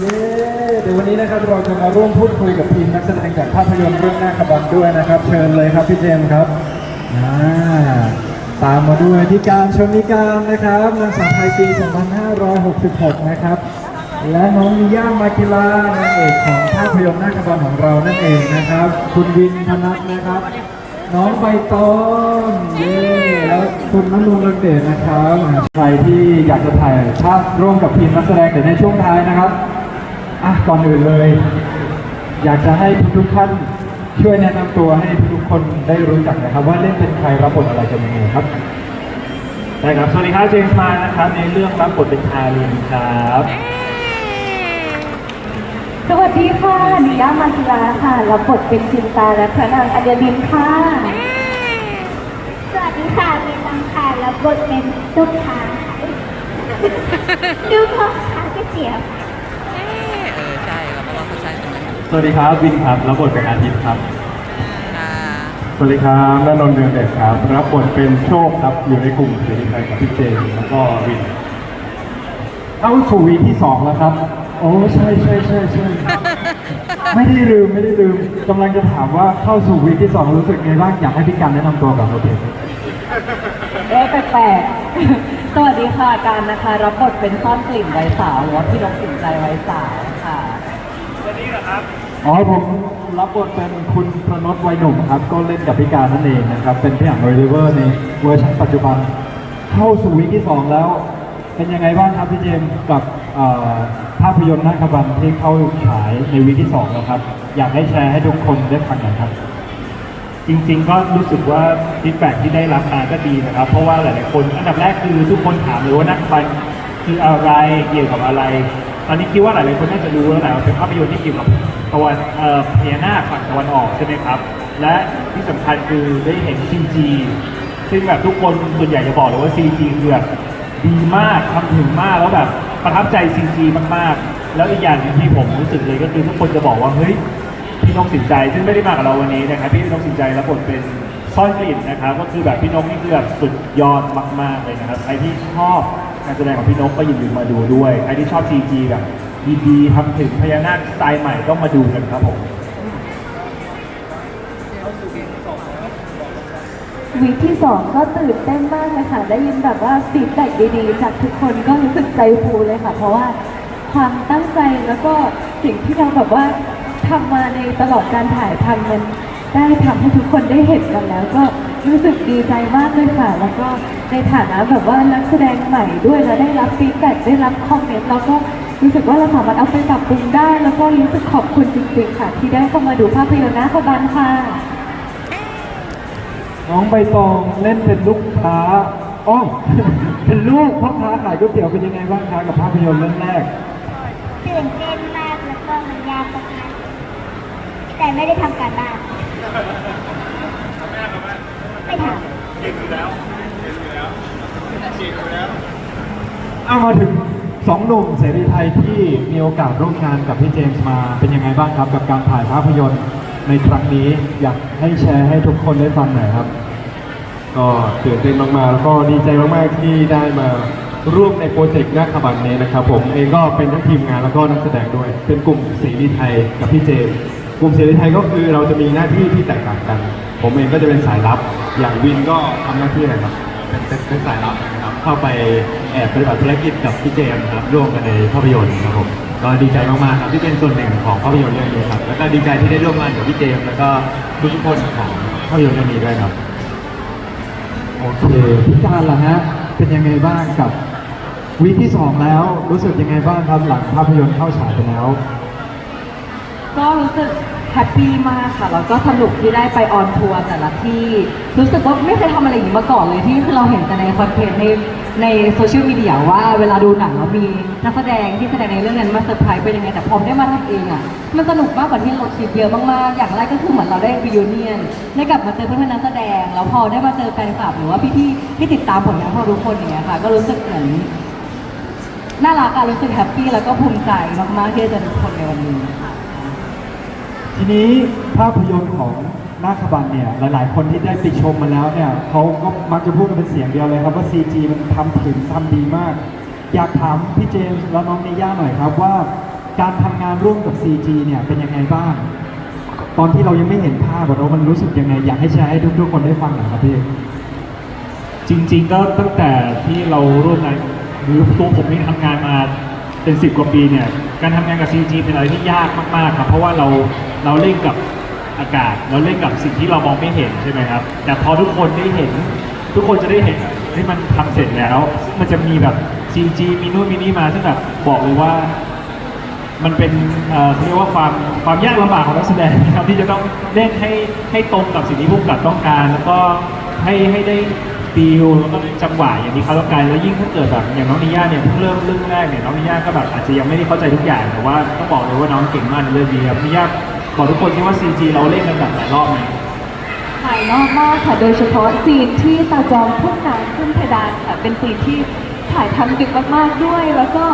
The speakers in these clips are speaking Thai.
เย้เดี๋ยววันนี้นะครับเราจะมาร่วมพูดคุยกับทีมนักแสดงจากภาพยนตร์เรื่องหน้าขบันด้วยนะครับ เชิญเลยครับพี่เจมส์ครับอ่าตามมาด้วยที่การชนิการนะครับนางสาวไทยปี 2566 นะครับ และน้องมิย่ามากิลานางเอกของภาพยนตร์หน้าขบันของเรานั่นเองนะครับ คุณวินพนัทนะครับ น้องใบตองเย้แล้วคุณน้ำนนท์รังเดชนะครับใครที่อยากจะถ่ายภาพร่วมกับทีมนักแสดงเดี๋ยวในช่วงท้ายนะครับ อะก่อนอื่นเลย อยากจะให้ทุกๆท่านช่วยแนะนำตัวให้ทุกๆคนได้รู้จักนะครับ ว่าเล่นเป็นใครรับบทอะไรกันยังไงครับได้ครับ สวัสดีครับเจมส์มานะครับ ในเรื่องรับบทเป็นทารินครับ สวัสดีค่ะนิยามาศิลาค่ะรับบทเป็นจินตาและพระนางอัญญลินค่ะ สวัสดีค่ะมีตังค่ะรับบทเป็นลูกค้าค่ะลูกพ่อค้าก๋วยเตี๋ยว สวัสดีครับวินครับรับบทเป็นอาทิตย์ครับอ่าสวัสดีครับนนนท์เดือนเด็ดครับรับบทเป็นโชคครับอยู่ในกลุ่มเสรีไทยกับพี่เจมส์แล้วก็วินเข้าสู่วีคที่สองแล้วครับ โอ้ใช่ใช่ใช่ใช่ไม่ได้ลืมไม่ได้ลืมกำลังจะถามว่าเข้าสู่วีคที่สองรู้สึกไงบ้างอยากให้พี่การแนะนำตัวก่อนโอเคเอ๊ะแปลกๆสวัสดีค่ะการนะคะ รับบทเป็นซ่อนกลิ่นไว้สาวหรือว่าพี่นกกลิ่นใจไว้สาวค่ะ อ๋อผมรับบทเป็นคุณประนตวัยหนุ่มครับ ก็เล่นกับพี่การนั่นเองนะครับ เป็นพี่อ่างโอลิเวอร์ในเวอร์ชันปัจจุบัน เข้าสู่วีคที่สองแล้ว เป็นยังไงบ้างครับพี่เจมส์กับภาพยนตร์นาคบันที่เข้าฉายในวีคที่สองแล้วครับ อยากให้แชร์ให้ทุกคนได้ฟังหน่อยครับจริงๆก็รู้สึกว่าฟีดแบ็ที่ได้รับมาก็ดีนะครับ เพราะว่าหลายๆคนอันดับแรกคือทุกคนถามเลยว่านักบันคืออะไรเกี่ยวกับอะไร ตอนนี้คิดว่าหลายๆคนน่าจะรู้แล้วแหละเป็นภาพยนตร์ที่เกี่ยวกับ ตะวันเอ่อพญานาคฝั่งตะวันออกใช่ไหมครับ และที่สำคัญคือได้เห็น CG ซึ่งแบบทุกคนส่วนใหญ่จะบอกเลยว่า CG คือแบบดีมากทำถึงมากแล้วแบบประทับใจ CG มากๆ แล้วอีกอย่างหนึงที่ผมรู้สึกเลยก็คือทุกคนจะบอกว่าเฮ้ยพี่นกสินใจซึ่งไม่ได้มากับเราวันนี้นะครับพี่นกสินใจรับบทเป็นซ่อนกลิ่นนะครับก็คือแบบพี่นกนี่คือแบบสุดยอดมาก ๆเลยนะครับใครที่ชอบการแสดงของพี่นกก็อย่าลืมมาดูด้วยใครที่ชอบ CG แบบ ดีๆทำถึงพญานาคสไตล์ใหม่ต้องมาดูกันครับผมวีคที่สองก็ตื่นเต้นมากเลยค่ะ ได้ยินแบบว่าฟีดแบ็กดีๆ จากทุกคนก็รู้สึกใจฟูเลยค่ะ เพราะว่าความตั้งใจแล้วก็สิ่งที่เราแบบว่าทำมาในตลอดการถ่ายทำมันได้ทำให้ทุกคนได้เห็นกันแล้ว ก็รู้สึกดีใจมากเลยค่ะ แล้วก็ในฐานะแบบว่านักแสดงใหม่ด้วยแล้วได้รับฟีดแบ็กได้รับคอมเมนต์แล้วก็ รู้สึกว่าเราสามารถเอาไปปรับปรุงได้ แล้วก็รู้สึกขอบคุณจริงๆค่ะ ที่ได้เข้ามาดูภาพยนตร์หน้าขบันค่ะ น้องใบตองเล่นเป็นลูกค้าอ้อม เป็นลูกพ่อค้าขายก๋วยเตี๋ยวเป็นยังไงบ้างคะกับภาพยนตร์เรื่องแรก ตื่นเต้นมากแล้วก็มันยากมากๆแต่ไม่ได้ทำการบ้านไม่ทำ เอามาถึง สองหนุ่มเสรีไทยที่มีโอกาสร่วมงานกับพี่เจมส์มาเป็นยังไงบ้างครับ กับการถ่ายภาพยนตร์ในครั้งนี้อยากให้แชร์ให้ทุกคนได้ฟังหน่อยครับ ก็ตื่นเต้นมากๆแล้วก็ดีใจมากๆที่ได้มาร่วมในโปรเจกต์นาคบันนี้นะครับ ผมเองก็เป็นทั้งทีมงานแล้วก็นักแสดงด้วย เป็นกลุ่มเสรีไทยกับพี่เจมส์กลุ่มเสรีไทยก็คือเราจะมีหน้าที่ที่แตกต่างกัน ผมเองก็จะเป็นสายลับ อย่างวินก็ทำหน้าที่อะไรครับเป็นเป็นเป็นสายลับนะครับเข้าไป แอบปฏิบัติภารกิจกับพี่เจมส์ครับร่วมกันในภาพยนตร์ครับผมก็ดีใจมากๆครับที่เป็นส่วนหนึ่งของภาพยนตร์เรื่องนี้ครับแล้วก็ดีใจที่ได้ร่วมงานกับพี่เจมส์แล้วก็ทุกๆคนของภาพยนตร์เรื่องนี้ด้วยครับโอเคพี่การล่ะฮะเป็นยังไงบ้างกับวีคที่สองแล้วรู้สึกยังไงบ้างครับหลังภาพยนตร์เข้าฉายไปแล้ว ก็รู้สึก แฮปปี้มากค่ะแล้วก็สนุกที่ได้ไปออนทัวร์แต่ละที่รู้สึกว่าไม่เคยทำอะไรอย่างนี้มาก่อนเลยที่คือเราเห็นแต่ในคอนเทนต์ในในโซเชียลมีเดียว่าเวลาดูหนังแล้วมีนักแสดงที่แสดงในเรื่องนั้นมาเซอร์ไพรส์เป็นยังไงแต่พอได้มาทำเองอะมันสนุกมากกว่าที่เราคิดเยอะมากๆ อย่างแรกก็คือเหมือนเราได้รีวิเนียนได้กลับมาเจอเพื่อนนักแสดง แล้วพอได้มาเจอแฟนคลับหรือว่าพี่ๆที่ติดตามผลงานของทุกคนอย่างเงี้ยค่ะ ก็รู้สึกเหมือนน่ารักอะรู้สึกแฮปปี้แล้วก็ภูมิใจมากๆที่ได้เจอทุกคนในวันนี้ค่ะ ทีนี้ภาพยนตร์ของนาคบันเนี่ยหลาย ๆ คนที่ได้ไปชมมาแล้วเนี่ยเขาก็มักจะพูดกันเป็นเสียงเดียวเลยครับว่า CG มันทำถึงทำดีมาก อยากถามพี่เจมส์และน้องนิย่าหน่อยครับว่า การทำงานร่วมกับ CG เนี่ยเป็นยังไงบ้าง ตอนที่เรายังไม่เห็นภาพเรามันรู้สึกยังไง อยากให้แชร์ให้ทุกๆคนได้ฟังหน่อยครับพี่จริง ๆ ก็ตั้งแต่ที่เราร่วมงานหรือตัวผมเองทำงานมา เป็นสิบกว่าปีเนี่ยการทำงานกับ CG เป็นอะไรที่ยากมากๆครับเพราะว่าเราเราเล่นกับอากาศ เราเล่นกับสิ่งที่เรามองไม่เห็นใช่ไหมครับ แต่พอทุกคนได้เห็น ทุกคนจะได้เห็นที่มันทำเสร็จแล้วซึ่งมันจะมีแบบ CG มีนู่นมีนี่มาซึ่งแบบบอกเลยว่ามันเป็นเอ่อเขาเรียกว่าความความยากลำบากของนักแสดงนะครับที่จะต้องเล่นให้ให้ตรงกับสิ่งที่ผู้กำกับต้องการ แล้วก็ให้ให้ได้ ดีลแล้วก็จังหวะอย่างที่เขาต้องการแล้วยิ่งถ้าเกิดแบบอย่างน้องนิย่าเนี่ยเพิ่งเริ่มเรื่องแรกเนี่ยน้องนิย่าก็แบบอาจจะยังไม่ได้เข้าใจทุกอย่างแต่ว่าต้องบอกเลยว่าน้องเก่งมากในเรื่องนี้ครับนิย่าบอกทุกคนที่ว่า CG เราเล่นกันแบบหลายรอบไหมถ่ายนอกมากค่ะโดยเฉพาะซีนที่ตาจอมพุ่งน้ำขึ้นเพดานค่ะเป็นซีนที่ถ่ายทำดึกมากๆด้วย แล้วก็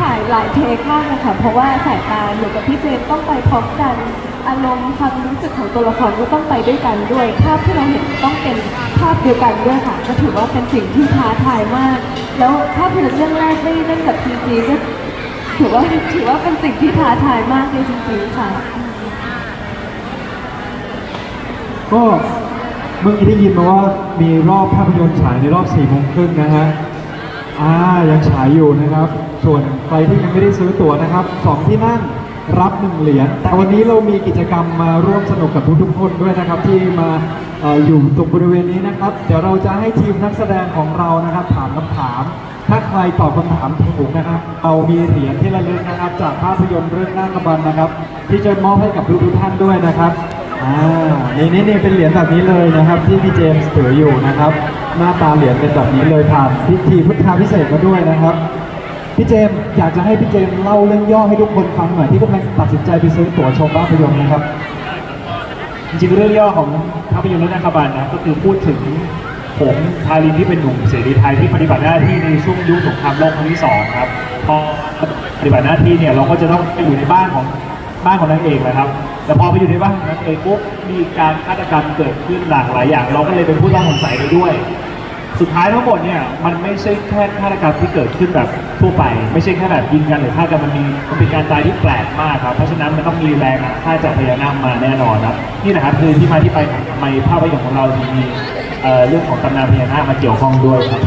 ถ่ายหลายเทคมากนะคะเพราะว่าสายตาหนูกับพี่เจมส์ต้องไปพร้อมกัน อารมณ์ความรู้สึกของตัวละครก็ต้องไปด้วยกันด้วย ภาพที่เราเห็นต้องเป็นภาพเดียวกันด้วยค่ะก็ถือว่าเป็นสิ่งที่ท้าทายมาก แล้วภาพยนตร์เรื่องแรกได้เล่นกับพีจีก็ถือว่าถือว่าเป็นสิ่งที่ท้าทายมากเลยจริงๆค่ะ ก็เมื่อกี้ได้ยินมาว่ามีรอบภาพยนตร์ฉายในรอบ4ี่โมงครึ่งนะฮะ อ่ายังฉายอยู่นะครับ ส่วนใครที่ยังไม่ได้ซื้อตั๋วนะครับสองที่นั่ง รับหนึ่งเหรียญแต่วันนี้เรามีกิจกรรมมาร่วมสนุกกับทุกๆคนด้วยนะครับ ที่มาอออยู่ตรงบริเวณนี้นะครับ เดี๋ยวเราจะให้ทีมนักแสดงของเรานะครับถามคำถาม ถ้าใครตอบคำถามถูกนะครับเรามีเหรียญที่ระลึกนะครับ จากภาพยนตร์เรื่องหน้ากระบันนะครับ ที่จะมอบให้กับทุกๆท่านด้วยนะครับอ่านี่นี่นี่เป็นเหรียญแบบนี้เลยนะครับ ที่พี่เจมส์ถืออยู่นะครับ หน้าตาเหรียญเป็นแบบนี้เลยผ่านพิธีพุทธาพิเศษมาด้วยนะครับ พี่เจมส์อยากจะให้พี่เจมส์เล่าเรื่องย่อให้ทุกคนฟังหน่อยที่กำลังตัดสินใจไปซื้อตั๋วชมภาพยนตร์นะครับ จริงๆเรื่องย่อของภาพยนตร์เรื่องนาคาบันนะก็คือพูดถึงผมทารินที่เป็นหนุ่มเสรีไทยที่ปฏิบัติหน้าที่ในช่วงยุคสงครามโลกครั้งที่สองครับพอปฏิบัติหน้าที่เนี่ยเราก็จะต้องไปอยู่ในบ้านของบ้านของนางเอกนะครับ แต่พอไปอยู่ในบ้านของนางเอกปุ๊บมีการฆาตกรรมเกิดขึ้นหลากหลายอย่าง เราก็เลยเป็นผู้ต้องสงสัยไปด้วย สุดท้ายทั้งหมดเนี่ยมันไม่ใช่แค่ฆาตกรรมที่เกิดขึ้นแบบทั่วไป ไม่ใช่แค่แบบยิงกันหรือฆ่ากันมันมีมันเป็นการตายที่แปลกมากครับเพราะฉะนั้นมันต้องมีแรงฆ่าจากพญานาคมาแน่นอนครับนี่นะครับคือที่มาที่ไปของทำไมภาพยนตร์ของเราถึงมีเรื่องของตำนานพญานาคมาเกี่ยวข้องด้วยครับ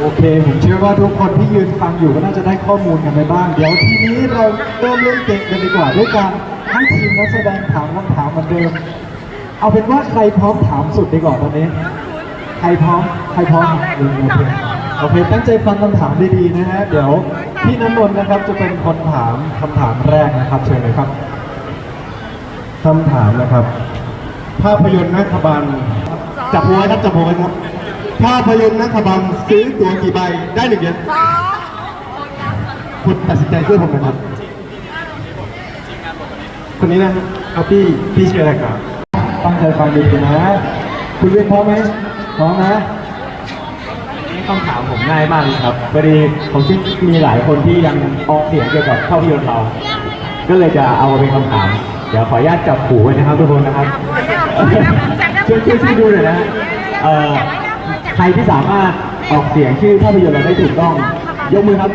โอเค ผมเชื่อว่าทุกคนที่ยืนฟังอยู่ก็น่าจะได้ข้อมูลกันไปบ้าง เดี๋ยวทีนี้เราเริ่มเล่นเกมกันดีกว่าด้วยการให้ทีมนักแสดงถามคำถามเหมือนเดิม เอาเป็นว่าใครพร้อมถามสุดดีกว่าตอนนี้ ใครพร้อม ใครพร้อมโอเคโอเค ตั้งใจฟังคำถามดีๆนะฮะ เดี๋ยวพี่น้ำนนท์นะครับจะเป็นคนถามคำถามแรกนะครับ เชิญเลยครับคำถามนะครับ ภาพยนตร์นักบันจับหัวไว้ครับจับหัวไว้ครับ ภาพยนตร์นักบันซื้อตั๋วกี่ใบได้หนึ่งเหรียญคุณตัดสินใจช่วยผมหนะครับ คนนี้นะครับเอาพี่พี่ชื่ออะไรครับ ตั้งใจฟังดีๆนะ คุณเรียนพร้อมไหม พร้อมนะคำถามผมง่ายมากเลยครับพอดีผมคิดมีหลายคนที่ยังออกเสียงเกี่ยวกับภาพยนตร์เรา ก็เลยจะเอามาเป็นคำถาม เดี๋ยวขออนุญาตจับหูไว้นะครับทุกคนนะครับช่วยช่วยช่วยดูหน่อยนะเอ่อใครที่สามารถออกเสียงชื่อภาพยนตร์เราได้ถูกต้อง ยกมือครับ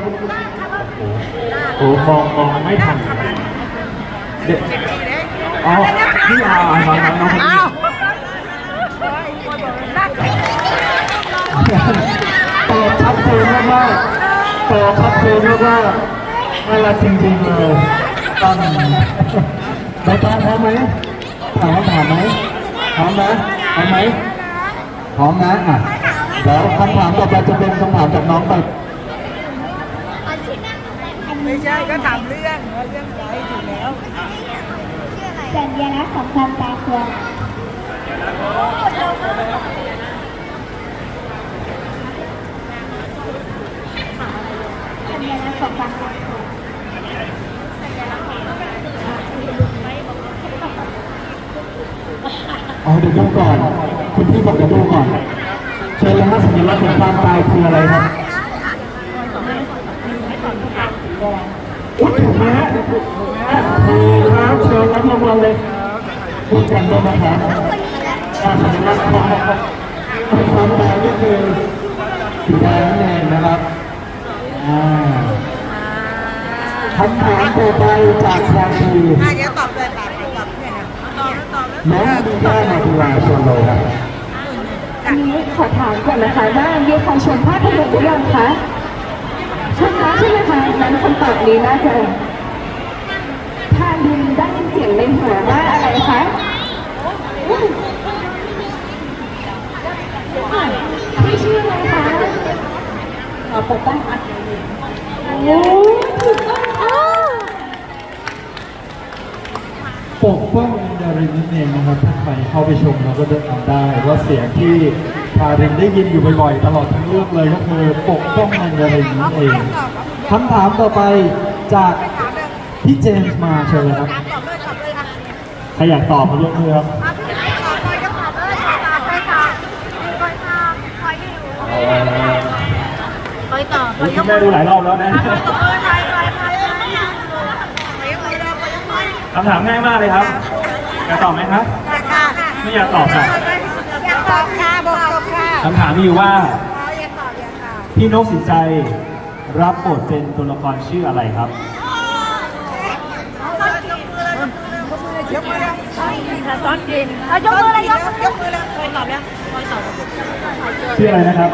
โอ้โหมองมองไม่ทันเด็กอ๋อนี่อาน้องน้องน้อง ตอบชัดเจนมากๆตอบชัดเจนมากๆน่ารักจริงๆเลยตั้งใบตองพร้อมไหมถามว่าถามไหมพร้อมนะพร้อมไหมพร้อมนะอะแล้วคำถามต่อไปจะเป็นคำถามจากน้องไปไม่ใช่ก็ถามเรื่องว่าเรื่องอะไรถูกแล้วสัญลักษณ์ของความตาคืออะไรสั ญลักษณ์ของบางกอกอ๋อเดี๋ยวดูก่อน คุณพี่บอกเดี๋ยวดูก่อนเชิญเลยครับสัญลักษณ์ของความตายคืออะไรครับอุ๊ยถูกไหมถูกครับเชิญรับรางวัลเลยพูดกันด้วยนะครับสัญลักษณ์ของความตายก็คือสีแดงนั่นเองนะครับ อ่าคำถามต่อไปจากทางทีมอะเดี๋ยวตอบเลยตอบตอบเนี่ยนะตอบตอบแล้วน้องมีแค่นาทีลาชวนเลยครับอันนี้ขอถามก่อนนะคะว่ามีใครชมภาพยนตร์หรือยังคะชมแล้วใช่ไหมคะงั้นคำตอบนี้น่าจะทานดินได้ยินเสียงในหัวว่าอะไรคะอืมพี่ชื่ออะไรคะเรา ปกป้องอัดโอ้ถูกต้องค่ะปกป้องอันดารินนั่นเองนะครับถ้าใครเข้าไปชมเราก็จะทำได้ว่าเสียงที่ทารินได้ยินอยู่บ่อยๆตลอดทั้งเรื่องเลยก็คือปกป้องอันดารินนั่นเองคำถามต่อไปจากพี่เจมส์มาเชิญเลยครับตอบเลยตอบเลยอะใครอยากตอบมายกมือครับอะพี่ตอ บเลยก็ตอบเลยตอบตอบเลยตอบคอยตอบคอยอยู่คอยตอบคอยยคุกณแม่ดูหลายรอบแล้วนะคอยตอบเลยคอยคอยคอยคอยยกมือคอยยกมือคำถามง่ายมากเลยครับอยากตอบไหมครับค่ะไม่อยากตอบค่ะอยากตอบค่ะบอกตอบค่ะคำถามมีอยู่ว่าอ๋ออยากตอบอยากตอบพี่นกสินใจรับบทเป็นตัวละครชื่ออะไรครับยกมือเลยซ้อนกินเอายกมือเลยยกมือยกมือเลยเคยตอบยังเคยตอบชื่ออะไรนะครับ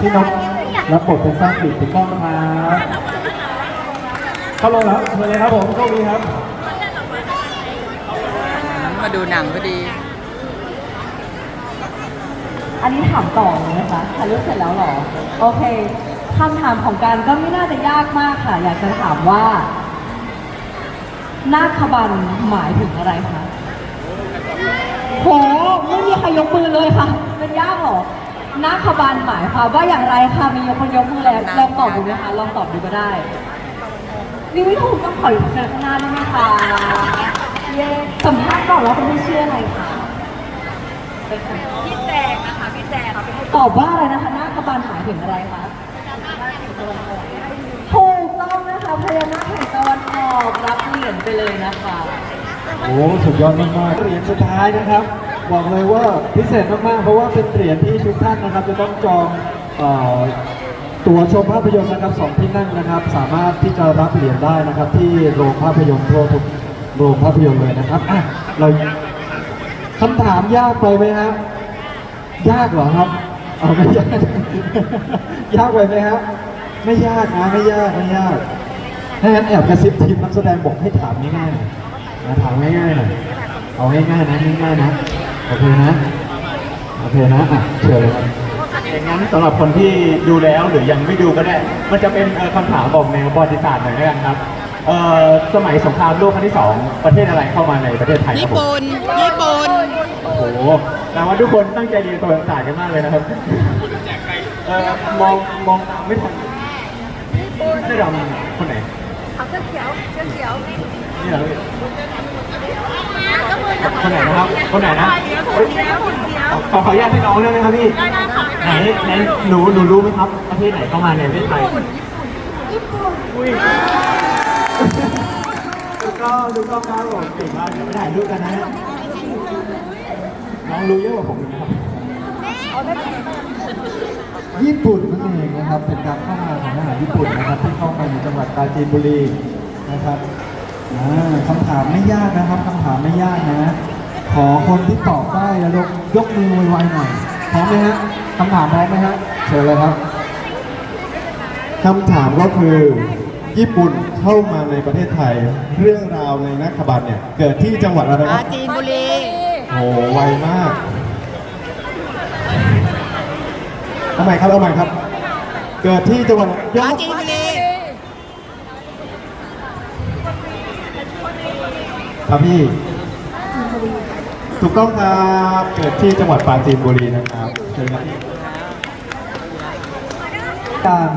พี่นก รับบทเป็นสร้างปิดถูกต้องนะครับเข้าลงแล้วเชิญเลยครับผมโชคดีครับ มาดูหนังพอดี อันนี้ถามต่อเลยนะคะถ่ายรูปเสร็จแล้วเหรอ โอเคคำถามของการก็ไม่น่าจะยากมากค่ะ อยากจะถามว่า นาคบันหมายถึงอะไรคะ โห ไม่มีใครยกมือเลยค่ะ เป็นยากเหรอ นาคบันหมายความว่าอย่างไรคะมีคนยกมือแล้วลองตอบดูไหมคะลองตอบดูก็ได้ นี่ไม่ถูกต้องขออยู่ข้างหน้าได้ไหมคะเย้สัมภาษณ์ก่อนแล้วคุณไม่เชื่ออะไรคะพี่แจงนะคะพี่แจงตอบว่าอะไรนะคะนาคบันหมายถึงอะไรคะถูกต้องนะคะพญานาคแห่งตะวันออกรับเหรียญไปเลยนะคะโอ้สุดยอดมากๆเหรียญสุดท้ายนะครับ บอกเลยว่าพิเศษมากๆ เพราะว่าเป็นเหรียญที่ทุกท่านนะครับ จะต้องจองเอ่อตั๋วชมภาพยนตร์นะครับสองที่นั่งนะครับ สามารถที่จะรับเหรียญได้นะครับ ที่โรงภาพยนตร์ทั่วทุกโรงภาพยนตร์เลยนะครับอะเราคำถามยากไปไหมครับยากเหรอครับเอาไม่ยาก ยากไปไหมครับไม่ยากนะไม่ยากไม่ยากถ้างั้นแอบกระซิบทีมนักแสดงบอกให้ถามง่ายๆนะถามง่ายๆหน่อยเอาง่ายๆนะง่ายๆนะ โอเคนะ โอเคนะ อะเชิญเลยครับอย่างนั้นสำหรับคนที่ดูแล้วหรือยังไม่ดูก็ได้ มันจะเป็นเอ่อคำถามบอกแนวประวัติศาสตร์หน่อยแล้วกันครับเอ่อสมัยสงครามโลกครั้งที่สองประเทศอะไรเข้ามาในประเทศไทยครับญี่ผมปุ่น ญี่ปุ่น โอ้โหแปลว่าทุกคนตั้งใจเรียนประวัติศาสตร์กันมากเลยนะครับเอ่อมองมองตามไม่ทันไม่เราคนไหน เอาเสื้อเขียวเสื้อเขียว นี่เหรอคนไหนนะครับ คนไหนนะขอขออนุญาตให้น้องด้วยนะครับพี่ ไหนไหนหนูหนูรู้ไหมครับประเทศไหนเข้ามาในประเทศไทยอุ้ยดูก็ดูก็ครับผมเก่งมากเดี๋ยวไปถ่ายรูปกันนะน้องรู้เยอะกว่าผมนะครับญี่ปุ่นนั่นเองนะครับเป็นการเข้ามาของทหารญี่ปุ่นนะครับที่เข้ามาในจังหวัดปราจีนบุรีนะครับ คำถามไม่ยากนะครับคำถามไม่ยากนะ ขอคนที่ตอบได้แล้วยกยกมือไวๆหน่อยพร้อมไหมฮะคำถามพร้อมไหมฮะเชิญเลยครับคำถามก็คือ ญี่ปุ่นเข้ามาในประเทศไทย เรื่องราวในนักขบันเนี่ย เกิดที่จังหวัดอะไรปครารับจีนบุรีโอ้ไวมากเอาใหม่ครับเอาใหม่ครับ เกิดที่จังหวัดปราจีนบุรี ครับพี่ ถูกต้องครับเกิดที่จังหวัดปราจีนบุรีนะครับเชิญครับพี่การ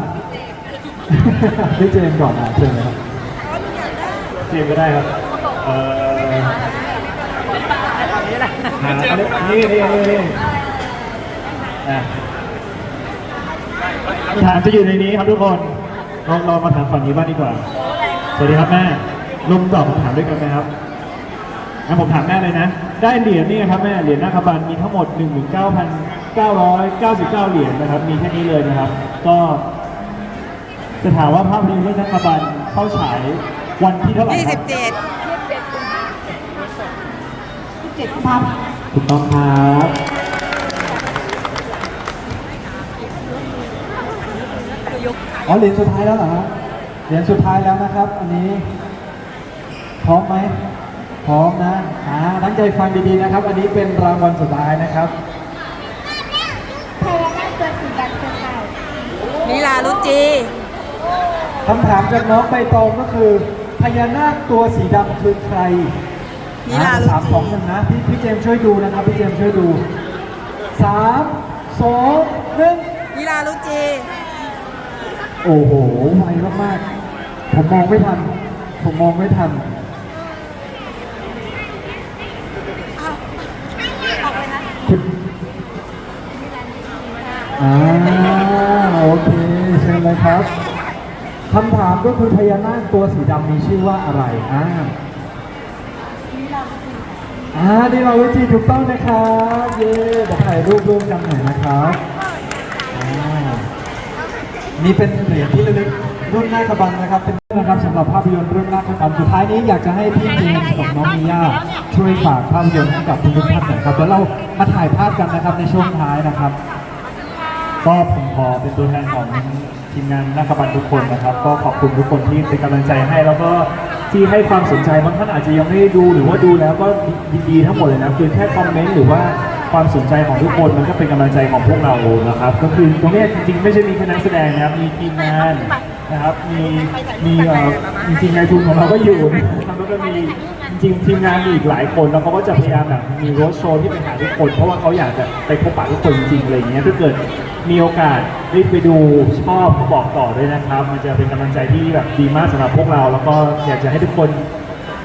พี่เจมส์ก่อนนะเชิญครับเจมส์ก็ได้ครับเอ่อหาอันนี้นี่นี่นี่นี่อะคำถามจะอยู่ในนี้ครับทุกคนเราเรามาถามฝั่งนี้บ้างดีกว่า สวัสดีครับแม่ร่วมตอบคำถามด้วยกันไหมครับ งั้นผมถามแม่เลยนะ ได้เหรียญนี่ครับแม่เหรียญหน้าคบันมีทั้งหมด 19,999 เหรียญนะครับ มีแค่นี้เลยนะครับ ก็จะถามว่าภาพยนตร์เรื่องนักบันเข้าฉายวันที่เท่าไหร่ครับ27เจ็ดครับถูกต้องครับอ๋อเหรียญสุดท้ายแล้วเหรอฮะเหรียญสุดท้ายแล้วนะครับ อันนี้พร้อมไหม พร้อมนะอ่าตั้งใจฟังดีๆนะครับ อันนี้เป็นรางวัลสุดท้ายนะครับพญานาคตัวสีดำคือใครนิลารุจีคำถามจากน้องใบตองก็คือ พญานาคตัวสีดำคือใครนิลารุสามสองหจีนึ่งนะพี่พี่เจมส์ช่วยดูนะครับพี่เจมส์ช่วยดูสามสองหนึ่ง นิลารุจีโอ้โหไวมากๆผมมองไม่ทัน ผมมองไม่ทัน อ่าโอเคเชิญเลยครับคำถามก็คือพญานาคตัวสีดำมีชื่อว่าอะไรอ่าอ่านี่เราวิจีถูกต้องนะครับเย้เดี๋ยวถ่ายรูปร่วมกันหน่อยนะครับอ่านี่เป็นเหรียญที่ระลึกรุ่นหน้าขบันนะครับ เป็นนะครับสำหรับภาพยนตร์เรื่องหน้าขบันสุดท้ายนี้อยากจะให้พี่เจมส์กับน้องมิยาช่วยฝากภาพยนตร์ให้กับทุกท่านหน่อยครับเดี๋ยวเรามาถ่ายภาพกันนะครับในช่วงท้ายนะครับ ก็ผมขอเป็นตัวแทนของทีมงานนักบันทุกคนนะครับ ก็ขอบคุณทุกคนที่เป็นกำลังใจให้ แล้วก็ที่ให้ความสนใจบางท่านอาจจะยังไม่ได้ดูหรือว่าดูแล้วก็ยินดีทั้งหมดเลยนะคือแค่คอมเมนต์หรือว่าความสนใจของทุกคนมันก็เป็นกำลังใจของพวกเรานะครับ ก็คือตรงนี้จริงๆไม่ใช่มีแค่นักแสดงนะครับมีทีมงานนะครับมีมีเออจริงๆนายทุนของเราก็อยู่แล้วก็มี จริงๆทีมงานมีอีกหลายคนแล้วเขาก็จะพยายามแบบมีรดโชว์ที่ไปหาทุกคน เพราะว่าเขาอยากจะไปพบปะทุกคนจริงๆอะไรอย่างเงี้ยถ้าเกิดมีโอกาสรีบไปดูชอบก็บอกต่อด้วยนะครับ มันจะเป็นกำลังใจที่แบบดีมากสำหรับพวกเรา แล้วก็อยากจะให้ทุกคน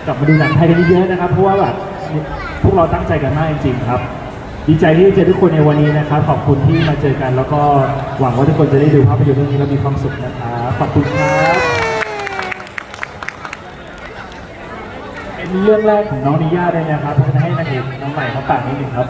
กลับมาดูหนังไทยกันเยอะๆนะครับ เพราะว่าแบบพวกเราตั้งใจกันมากจริงๆครับ ดีใจที่เจอทุกคนในวันนี้นะครับ ขอบคุณที่มาเจอกัน แล้วก็หวังว่าทุกคนจะได้ดูภาพยนตร์เรื่องนี้แล้วมีความสุขนะครับขอบคุณครับ เป็นเรื่องแรกของน้องนิย่าด้วยนะครับเพราะให้นางเอกน้องใหม่เขาฝากนิดหนึ่งครับ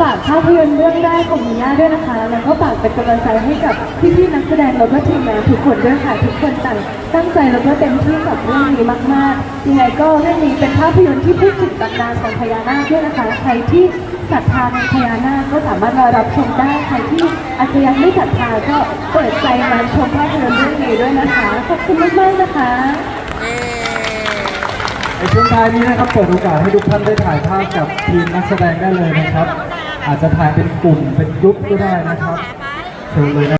ฝากภาพยนตร์เรื่องแรกของมิยาด้วยนะคะ แล้วก็ฝากเป็นกำลังใจให้กับพี่ๆนักแสดงแล้วก็ทีมงานทุกคนด้วยค่ะทุกคนต่างตั้งใจแล้วก็เต็มที่กับเรื่องนี้มากๆยังไงก็เรื่องนี้เป็นภาพยนตร์ที่พูดถึงตำนานของพญานาคด้วยนะคะ ใครที่ศรัทธาในพญานาคก็สามารถมารับชมได้ใครที่อาจจะยังไม่ศรัทธาก็เปิดใจมาชมภาพยนตร์เรื่องนี้ด้วยนะคะขอบคุณมากๆนะคะ ในช่วงท้ายนี้นะครับเปิดโอกาสให้ทุกท่านได้ถ่ายภาพกับทีมนักแสดงได้เลยนะครับ อาจจะถ่ายเป็นกลุ่มเป็นกรุ๊ปก็ได้นะครับเชิญเลยนะ